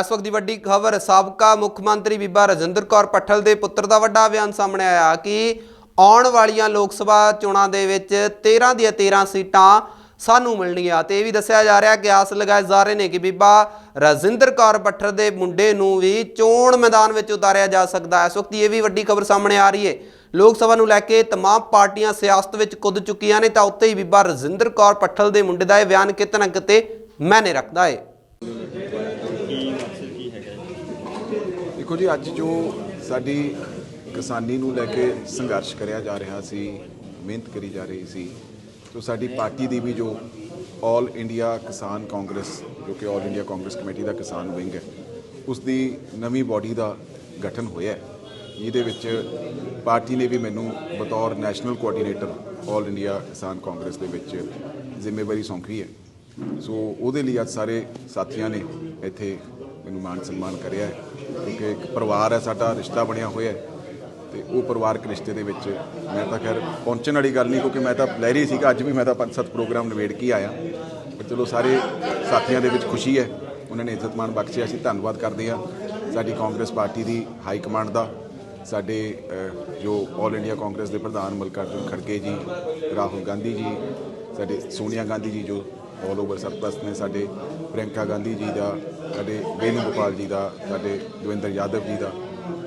ਇਸ ਵਕਤ ਦੀ ਵੱਡੀ ਖਬਰ, ਸਾਬਕਾ ਮੁੱਖ ਮੰਤਰੀ ਬੀਬਾ ਰਜਿੰਦਰ ਕੌਰ ਪੱਠਲ ਦੇ ਪੁੱਤਰ ਦਾ ਵੱਡਾ ਬਿਆਨ ਸਾਹਮਣੇ ਆਇਆ ਕਿ ਆਉਣ ਵਾਲੀਆਂ ਲੋਕ ਸਭਾ ਚੋਣਾਂ ਦੇ ਵਿੱਚ 13 ਦੀਆਂ 13 ਸੀਟਾਂ ਸਾਨੂੰ ਮਿਲਣਗੀਆਂ ਤੇ ਇਹ ਵੀ ਦੱਸਿਆ ਜਾ ਰਿਹਾ ਕਿ ਆਸ ਲਗਾਏ ਜਾ ਰਹੇ ਨੇ ਕਿ ਬੀਬਾ ਰਜਿੰਦਰ ਕੌਰ ਪੱਠਲ ਦੇ ਮੁੰਡੇ ਨੂੰ ਵੀ ਚੋਣ ਮੈਦਾਨ ਵਿੱਚ ਉਤਾਰਿਆ ਜਾ ਸਕਦਾ ਹੈ। ਇਸ ਵਕਤ ਇਹ ਵੀ ਵੱਡੀ ਖਬਰ ਸਾਹਮਣੇ ਆ ਰਹੀ ਹੈ। ਲੋਕ ਸਭਾ ਨੂੰ ਲੈ ਕੇ ਤਮਾਮ ਪਾਰਟੀਆਂ ਸਿਆਸਤ ਵਿੱਚ ਕੁੱਦ ਚੁੱਕੀਆਂ ਨੇ ਤਾਂ ਉੱਤੇ ਹੀ ਬੀਬਾ ਰਜਿੰਦਰ ਕੌਰ ਪੱਠਲ ਦੇ ਮੁੰਡੇ ਦਾ ਇਹ ਬਿਆਨ ਕਿਤੇ ਨਾ ਕਿਤੇ ਮੈਨੇ ਰੱਖਦਾ ਹੈ। ਦੇਖੋ ਜੀ, ਅੱਜ ਜੋ ਸਾਡੀ ਕਿਸਾਨੀ ਨੂੰ ਲੈ ਕੇ ਸੰਘਰਸ਼ ਕਰਿਆ ਜਾ ਰਿਹਾ ਸੀ, ਮਿਹਨਤ ਕਰੀ ਜਾ ਰਹੀ ਸੀ ਤੋਂ ਸਾਡੀ ਪਾਰਟੀ ਦੀ ਵੀ ਜੋ ਆਲ ਇੰਡੀਆ ਕਿਸਾਨ ਕਾਂਗਰਸ, ਜੋ ਕਿ ਆਲ ਇੰਡੀਆ ਕਾਂਗਰਸ ਕਮੇਟੀ ਦਾ ਕਿਸਾਨ ਵਿੰਗ ਹੈ ਉਸ ਦੀ ਨਵੀਂ ਬਾਡੀ ਦਾ ਗਠਨ ਹੋਇਆ ਜਿਹਦੇ ਵਿੱਚ ਪਾਰਟੀ ਨੇ ਵੀ ਮੈਨੂੰ ਬਤੌਰ ਨੈਸ਼ਨਲ ਕੋਆਰਡੀਨੇਟਰ ਆਲ ਇੰਡੀਆ ਕਿਸਾਨ ਕਾਂਗਰਸ ਦੇ ਵਿੱਚ ਜ਼ਿੰਮੇਵਾਰੀ ਸੌਂਪੀ ਹੈ। ਸੋ ਉਹਦੇ ਲਈ ਅੱਜ ਸਾਰੇ ਸਾਥੀਆਂ ਨੇ ਇੱਥੇ ਮੈਨੂੰ ਮਾਣ ਸਨਮਾਨ ਕਰਿਆ ਹੈ, ਕਿਉਂਕਿ ਇੱਕ ਪਰਿਵਾਰ ਹੈ, ਸਾਡਾ ਰਿਸ਼ਤਾ ਬਣਿਆ ਹੋਇਆ ਹੈ ਤੇ ਉਹ ਪਰਿਵਾਰਕ ਰਿਸ਼ਤੇ ਦੇ ਵਿੱਚ ਮੈਂ ਤਾਂ ਖੈਰ ਪਹੁੰਚਣ ਵਾਲੀ ਗੱਲ ਨਹੀਂ, ਕਿਉਂਕਿ ਮੈਂ ਤਾਂ ਲਹਿਰੀ ਸੀਗਾ, ਅੱਜ ਵੀ ਮੈਂ ਤਾਂ ਪੰਜ ਸੱਤ ਪ੍ਰੋਗਰਾਮ ਨਿਬੇੜ ਕੇ ਹੀ ਆਇਆ। ਪਰ ਚਲੋ ਸਾਰੇ ਸਾਥੀਆਂ ਦੇ ਵਿੱਚ ਖੁਸ਼ੀ ਹੈ, ਉਹਨਾਂ ਨੇ ਇੱਜ਼ਤ ਮਾਣ ਬਖਸ਼ਿਆ, ਅਸੀਂ ਧੰਨਵਾਦ ਕਰਦੇ ਹਾਂ ਸਾਡੀ ਕਾਂਗਰਸ ਪਾਰਟੀ ਦੀ ਹਾਈ ਕਮਾਂਡ ਦਾ, ਸਾਡੇ ਜੋ ਆਲ ਇੰਡੀਆ ਕਾਂਗਰਸ ਦੇ ਪ੍ਰਧਾਨ ਮਲਕਾਰਜੁਨ ਖੜਕੇ ਜੀ, ਰਾਹੁਲ ਗਾਂਧੀ ਜੀ, ਸਾਡੇ ਸੋਨੀਆ ਗਾਂਧੀ ਜੀ ਜੋ ਆਲ ਓਵਰ ਸਰਪ੍ਰਸਤ ਨੇ ਸਾਡੇ ਪ੍ਰਿਯੰਕਾ ਗਾਂਧੀ ਜੀ ਦਾ, ਸਾਡੇ ਵੇਣੂਗੋਪਾਲ ਜੀ ਦਾ, ਸਾਡੇ ਦਵਿੰਦਰ ਯਾਦਵ ਜੀ ਦਾ।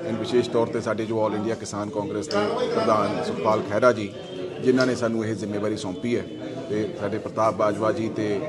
ਐਂਡ ਵਿਸ਼ੇਸ਼ ਤੌਰ ਤੇ ਸਾਡੇ ਜੋ ਆਲ ਇੰਡੀਆ ਕਿਸਾਨ ਕਾਂਗਰਸ ਦੇ ਪ੍ਰਧਾਨ ਸੁਖਪਾਲ ਖਹਿਰਾ ਜੀ, ਜਿਨ੍ਹਾਂ ਨੇ ਸਾਨੂੰ ਇਹ ਜ਼ਿੰਮੇਵਾਰੀ ਸੌਂਪੀ ਹੈ। ਤੇ ਸਾਡੇ ਪ੍ਰਤਾਪ ਬਾਜਵਾ ਜੀ ਤੇ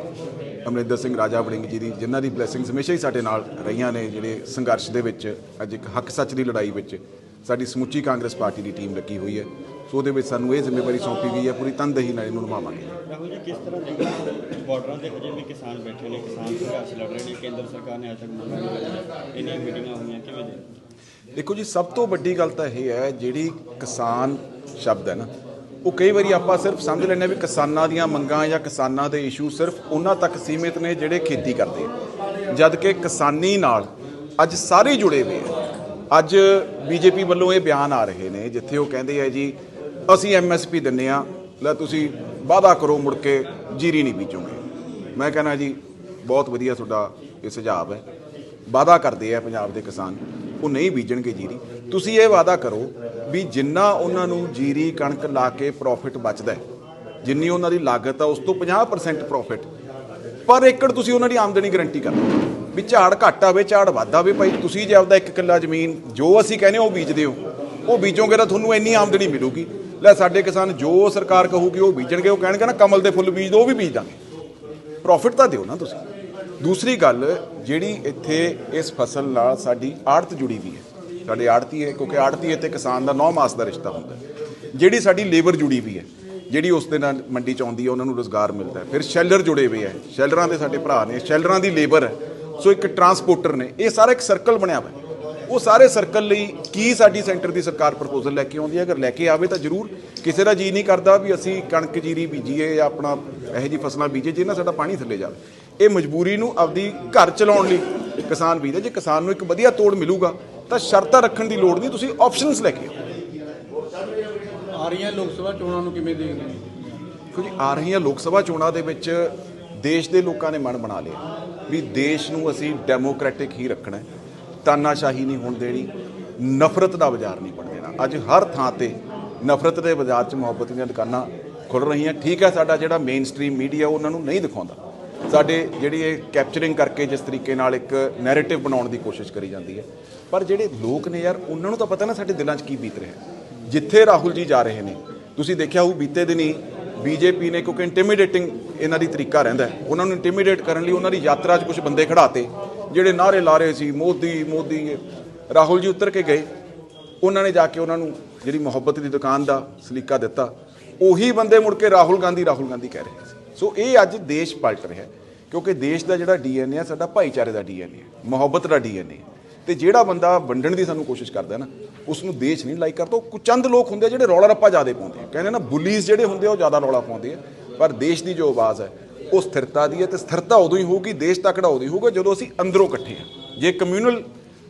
ਅਮਰਿੰਦਰ ਸਿੰਘ ਰਾਜਾ ਵੜਿੰਗ ਜੀ ਦੀ, ਜਿਨ੍ਹਾਂ ਦੀ ਬਲੇਸਿੰਗਸ ਹਮੇਸ਼ਾ ਹੀ ਸਾਡੇ ਨਾਲ ਰਹੀਆਂ ਨੇ, ਜਿਹੜੇ ਸੰਘਰਸ਼ ਦੇ ਵਿੱਚ ਅੱਜ ਇੱਕ ਹੱਕ ਸੱਚ ਦੀ ਲੜਾਈ ਵਿੱਚ ਸਾਡੀ ਸਮੁੱਚੀ ਕਾਂਗਰਸ ਪਾਰਟੀ ਦੀ ਟੀਮ ਲੱਗੀ ਹੋਈ ਹੈ। ਸੋ ਉਹਦੇ ਵਿੱਚ ਸਾਨੂੰ ਇਹ ਜ਼ਿੰਮੇਵਾਰੀ ਸੌਂਪੀ ਗਈ ਹੈ ਪੂਰੀ ਤਨਦੇਹੀ ਨਾਲ ਇਹਨੂੰ ਨਿਭਾਵਾਂਗੇ। ਰਾਹੁਲ ਜੀ ਕਿਸ ਤਰ੍ਹਾਂ ਦੇਖਦੇ ਬਾਰਡਰਾਂ ਤੇ ਅਜੇ ਵੀ ਕਿਸਾਨ ਬੈਠੇ ਨੇ ਕਿਸਾਨ ਸੰਘਰਸ਼ ਲੜ ਰਹੇ ਨੇ ਕੇਂਦਰ ਸਰਕਾਰ ਨੇ ਅਜੇ ਤੱਕ ਮੰਗਾਂ ਨਹੀਂ ਲਾਈਆਂ। ਇੰਨੀਆਂ ਮੀਟਿੰਗਾਂ ਹੋਈਆਂ ਕਿਵੇਂ ਦੇ ਦੇਖੋ ਜੀ ਸਭ ਤੋਂ ਵੱਡੀ ਗੱਲ ਤਾਂ ਇਹ ਹੈ ਜਿਹੜੀ ਕਿਸਾਨ ਸ਼ਬਦ ਹੈ ਨਾ ਉਹ ਕਈ ਵਾਰੀ ਆਪਾਂ ਸਿਰਫ ਸਮਝ ਲੈਂਦੇ ਵੀ ਕਿਸਾਨਾਂ ਦੀਆਂ ਮੰਗਾਂ ਜਾਂ ਕਿਸਾਨਾਂ ਦੇ ਇਸ਼ੂ ਸਿਰਫ ਉਹਨਾਂ ਤੱਕ ਸੀਮਿਤ ਨੇ ਜਿਹੜੇ ਖੇਤੀ ਕਰਦੇ ਆ। ਜਦ ਕਿ ਕਿਸਾਨੀ ਨਾਲ ਅੱਜ ਸਾਰੇ ਜੁੜੇ ਹੋਏ ਆ। ਅੱਜ ਬੀਜੇਪੀ ਵੱਲੋਂ ਇਹ ਬਿਆਨ ਆ ਰਹੇ ਨੇ, ਜਿੱਥੇ ਉਹ ਕਹਿੰਦੇ ਆ ਜੀ, ਅਸੀਂ ਐਮਐਸਪੀ ਦਿੰਨੇ ਆ, ਲੈ ਤੁਸੀਂ ਵਾਅਦਾ ਕਰੋ ਮੁੜ ਕੇ, ਜੀਰੀ ਨਹੀਂ ਬੀਜੋਗੇ। ਮੈਂ ਕਹਿੰਦਾ ਜੀ, ਬਹੁਤ ਵਧੀਆ ਤੁਹਾਡਾ ਇਹ ਸੁਝਾਅ ਹੈ। ਵਾਅਦਾ ਕਰਦੇ ਆ ਪੰਜਾਬ ਦੇ ਕਿਸਾਨ, ਉਹ ਨਹੀਂ ਬੀਜਣਗੇ ਜੀਰੀ। ਤੁਸੀਂ ਇਹ ਵਾਅਦਾ ਕਰੋ ਵੀ ਜਿੰਨਾ ਉਹਨਾਂ ਨੂੰ ਜੀਰੀ ਕਣਕ ਲਾ ਕੇ ਪ੍ਰੋਫਿਟ ਬਚਦਾ ਹੈ, ਜਿੰਨੀ ਉਹਨਾਂ ਦੀ ਲਾਗਤ ਆ, ਉਸ ਤੋਂ 50% ਪ੍ਰੋਫਿਟ ਪਰ ਏਕੜ ਤੁਸੀਂ ਉਹਨਾਂ ਦੀ ਆਮਦਨੀ ਗਰੰਟੀ ਕਰੋ ਵੀ ਝਾੜ ਘੱਟ ਆਵੇ, ਝਾੜ ਵੱਧ ਆਵੇ ਭਾਈ। ਤੁਸੀਂ ਜੇ ਆਪਦਾ ਇੱਕ ਕਿੱਲਾ ਜ਼ਮੀਨ, ਜੋ ਅਸੀਂ ਕਹਿੰਦੇ ਉਹ ਬੀਜਦੇ ਹੋ। ਉਹ ਬੀਜੋਗੇ ਤਾਂ ਤੁਹਾਨੂੰ ਇੰਨੀ ਆਮਦਨੀ ਮਿਲੂਗੀ। ਲੈ ਸਾਡੇ ਕਿਸਾਨ ਜੋ ਸਰਕਾਰ ਕਹੂਗੀ ਉਹ ਬੀਜਣਗੇ, ਉਹ ਕਹਿਣਗੇ ਨਾ ਕਮਲ ਦੇ ਫੁੱਲ ਬੀਜ ਦੋ ਉਹ ਵੀ ਬੀਜ ਦਾਂਗੇ। ਪ੍ਰੋਫਿਟ ਤਾਂ ਦਿਓ ਨਾ ਤੁਸੀਂ। ਦੂਸਰੀ ਗੱਲ, ਜਿਹੜੀ ਇੱਥੇ ਇਸ ਫਸਲ ਨਾਲ ਸਾਡੀ ਆੜਤ ਜੁੜੀ ਵੀ ਹੈ। ਸਾਡੇ ਆੜਤੀ ਹੈ, ਕਿਉਂਕਿ ਆੜਤੀ ਤੇ ਕਿਸਾਨ ਦਾ 9 ਮਾਸ ਦਾ ਰਿਸ਼ਤਾ ਹੁੰਦਾ ਜਿਹੜੀ ਸਾਡੀ ਲੇਬਰ ਜੁੜੀ ਵੀ ਹੈ, ਜਿਹੜੀ ਉਸ ਦੇ ਨਾਲ ਮੰਡੀ ਚ ਆਉਂਦੀ ਹੈ, ਉਹਨਾਂ ਨੂੰ ਰੋਜ਼ਗਾਰ ਮਿਲਦਾ ਫਿਰ ਸ਼ੈਲਰ ਜੁੜੇ ਹੋਏ ਹੈ। ਸ਼ੈਲਰਾਂ ਦੇ ਸਾਡੇ ਭਰਾ ਨੇ, ਸ਼ੈਲਰਾਂ ਦੀ ਲੇਬਰ ਹੈ। ਸੋ ਇੱਕ ਟਰਾਂਸਪੋਰਟਰ ਨੇ ਇਹ ਸਾਰਾ ਇੱਕ ਸਰਕਲ ਬਣਿਆ ਹੋਇਆ ਉਹ ਸਾਰੇ ਸਰਕਲ ਲਈ ਕੀ ਸਾਡੀ ਸੈਂਟਰ ਦੀ ਸਰਕਾਰ ਪ੍ਰਪੋਜ਼ਲ ਲੈ ਕੇ ਆਉਂਦੀ ਹੈ? ਅਗਰ ਲੈ ਕੇ ਆਵੇ ਤਾਂ ਜ਼ਰੂਰ। ਕਿਸੇ ਦਾ ਜੀ ਨਹੀਂ ਕਰਦਾ ਵੀ ਅਸੀਂ ਕਣਕ ਜੀਰੀ ਬੀਜੀਏ ਜਾਂ ਆਪਣਾ ਇਹੋ ਜਿਹੀ ਫਸਲਾਂ ਬੀਜੀਏ ਜਿਹਨਾਂ ਸਾਡਾ ਪਾਣੀ ਥੱਲੇ ਜਾਵੇ। ਇਹ ਮਜਬੂਰੀ ਨੂੰ ਆਪਦੀ ਘਰ ਚਲਾਉਣ ਲਈ ਕਿਸਾਨ ਬੀਜਦਾ। ਜੇ ਕਿਸਾਨ ਨੂੰ ਇੱਕ ਵਧੀਆ ਤੋੜ ਮਿਲੂਗਾ ਤਾਂ ਸ਼ਰਤਾਂ ਰੱਖਣ ਦੀ ਲੋੜ ਨਹੀਂ। ਤੁਸੀਂ ਆਪਸ਼ਨਸ ਲੈ ਕੇ ਆਓ। ਆ ਰਹੀਆਂ ਲੋਕ ਸਭਾ ਚੋਣਾਂ ਨੂੰ ਕਿਵੇਂ ਦੇਖਦੇ ਹੋ? ਜੀ ਆ ਰਹੀਆਂ ਲੋਕ ਸਭਾ ਚੋਣਾਂ ਦੇ ਵਿੱਚ ਦੇਸ਼ ਦੇ ਲੋਕਾਂ ਨੇ ਮਨ ਬਣਾ ਲਿਆ ਵੀ ਦੇਸ਼ ਨੂੰ ਅਸੀਂ ਡੈਮੋਕ੍ਰੈਟਿਕ ਹੀ ਰੱਖਣਾ ਹੈ। ਤਾਨਾਸ਼ਾਹੀ ਨਹੀਂ ਹੋਣ ਦੇਣੀ, ਨਫ਼ਰਤ ਦਾ ਬਾਜ਼ਾਰ ਨਹੀਂ ਬਣ ਦੇਣਾ। ਅੱਜ ਹਰ ਥਾਂ ਤੇ ਨਫ਼ਰਤ ਦੇ ਬਾਜ਼ਾਰ 'ਚ ਮੁਹੱਬਤ ਦੀਆਂ ਦੁਕਾਨਾਂ ਖੁੱਲ ਰਹੀਆਂ। ਠੀਕ ਹੈ, ਸਾਡਾ ਜਿਹੜਾ ਮੇਨ ਸਟ੍ਰੀਮ ਮੀਡੀਆ ਉਹਨਾਂ ਨੂੰ ਨਹੀਂ ਦਿਖਾਉਂਦਾ। ਸਾਡੇ ਜਿਹੜੀ ਇਹ ਕੈਪਚਰਿੰਗ ਕਰਕੇ ਜਿਸ ਤਰੀਕੇ ਨਾਲ ਇੱਕ ਨੈਰੇਟਿਵ ਬਣਾਉਣ ਦੀ ਕੋਸ਼ਿਸ਼ ਕਰੀ ਜਾਂਦੀ ਹੈ। ਪਰ ਜਿਹੜੇ ਲੋਕ ਨੇ ਯਾਰ, ਉਹਨਾਂ ਨੂੰ ਤਾਂ ਪਤਾ ਨਾ ਸਾਡੇ ਦਿਲਾਂ 'ਚ ਕੀ ਬੀਤ ਰਿਹਾ ਜਿੱਥੇ ਰਾਹੁਲ ਜੀ ਜਾ ਰਹੇ ਨੇ, ਤੁਸੀਂ ਦੇਖਿਆ ਉਹ ਬੀਤੇ ਦਿਨੀ ਬੀਜੇਪੀ ਨੇ, ਕਿਉਂਕਿ ਇੰਟੀਮੀਡੇਟਿੰਗ ਇਹਨਾਂ ਦੀ ਤਰੀਕਾ ਰਹਿੰਦਾ ਉਹਨਾਂ ਨੂੰ ਇੰਟੀਮੀਡੇਟ ਕਰਨ ਲਈ ਉਹਨਾਂ ਦੀ ਯਾਤਰਾ 'ਚ ਕੁਝ ਬੰਦੇ ਖੜਾਤੇ ਜਿਹੜੇ ਨਾਰੇ ਲਾ ਰਹੇ ਸੀ, ਮੋਦੀ ਮੋਦੀ, ਰਾਹੁਲ ਜੀ ਉਤਰ ਕੇ ਗਏ। ਉਹਨਾਂ ਨੇ ਜਾ ਕੇ ਉਹਨਾਂ ਨੂੰ ਜਿਹੜੀ ਮੁਹੱਬਤ ਦੀ ਦੁਕਾਨ ਦਾ ਸਲੀਕਾ ਦਿੱਤਾ। ਉਹੀ ਬੰਦੇ ਮੁੜ ਕੇ ਰਾਹੁਲ ਗਾਂਧੀ ਰਾਹੁਲ ਗਾਂਧੀ ਕਹਿ ਰਹੇ ਸੀ। ਸੋ ਇਹ ਅੱਜ ਦੇਸ਼ ਪਲਟ ਰਿਹਾ ਕਿਉਂਕਿ ਦੇਸ਼ ਦਾ ਜਿਹੜਾ ਡੀਐਨਏ ਹੈ ਸਾਡਾ ਭਾਈਚਾਰੇ ਦਾ ਡੀਐਨਏ ਹੈ ਮੁਹੱਬਤ ਦਾ ਡੀਐਨਏ ਹੈ ਤੇ ਜਿਹੜਾ ਬੰਦਾ ਵੰਡਣ ਦੀ ਸਾਨੂੰ ਕੋਸ਼ਿਸ਼ ਕਰਦਾ ਨਾ ਉਸ ਨੂੰ ਦੇਸ਼ ਨਹੀਂ ਲਾਈਕ ਕਰਦਾ, ਉਹ ਕੁ- ਚੰਦ ਲੋਕ ਹੁੰਦੇ ਆ ਜਿਹੜੇ ਰੌਲਾ ਰੱਪਾ ਜ਼ਿਆਦਾ ਪਾਉਂਦੇ ਆ। ਕਹਿੰਦੇ ਨਾ, ਬੁਲੀਜ਼ ਜਿਹੜੇ ਹੁੰਦੇ ਆ, ਉਹ ਜ਼ਿਆਦਾ ਰੌਲਾ ਪਾਉਂਦੇ ਆ। ਪਰ ਦੇਸ਼ ਦੀ ਜੋ ਆਵਾਜ਼ ਹੈ, ਉਹ ਸਥਿਰਤਾ ਦੀ ਹੈ ਤੇ ਸਥਿਰਤਾ ਉਦੋਂ ਹੀ ਹੋਊਗੀ, ਦੇਸ਼ ਤਕੜਾ ਉਦੋਂ ਹੀ ਹੋਊਗਾ ਜਦੋਂ ਅਸੀਂ ਅੰਦਰੋਂ ਇਕੱਠੇ ਆ ਜੇ ਕਮਿਊਨਲ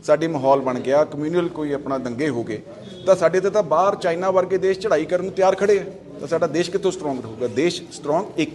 ਸਾਡੇ ਮਾਹੌਲ ਬਣ ਗਿਆ, ਕਮਿਊਨਲ ਕੋਈ ਆਪਣਾ ਦੰਗੇ ਹੋ ਗਏ, ਤਾਂ ਸਾਡੇ ਤੇ ਤਾਂ ਬਾਹਰ ਚਾਈਨਾ ਵਰਗੇ ਦੇਸ਼ ਚੜ੍ਹਾਈ ਕਰਨ ਨੂੰ ਤਿਆਰ ਖੜੇ ਆ। ਤਾਂ ਸਾਡਾ ਦੇਸ਼ ਕਿੱਥੋਂ ਸਟਰੋਂਗ ਰਹੂਗਾ? ਦੇਸ਼ ਸਟਰੋਂਗ ਇੱਕ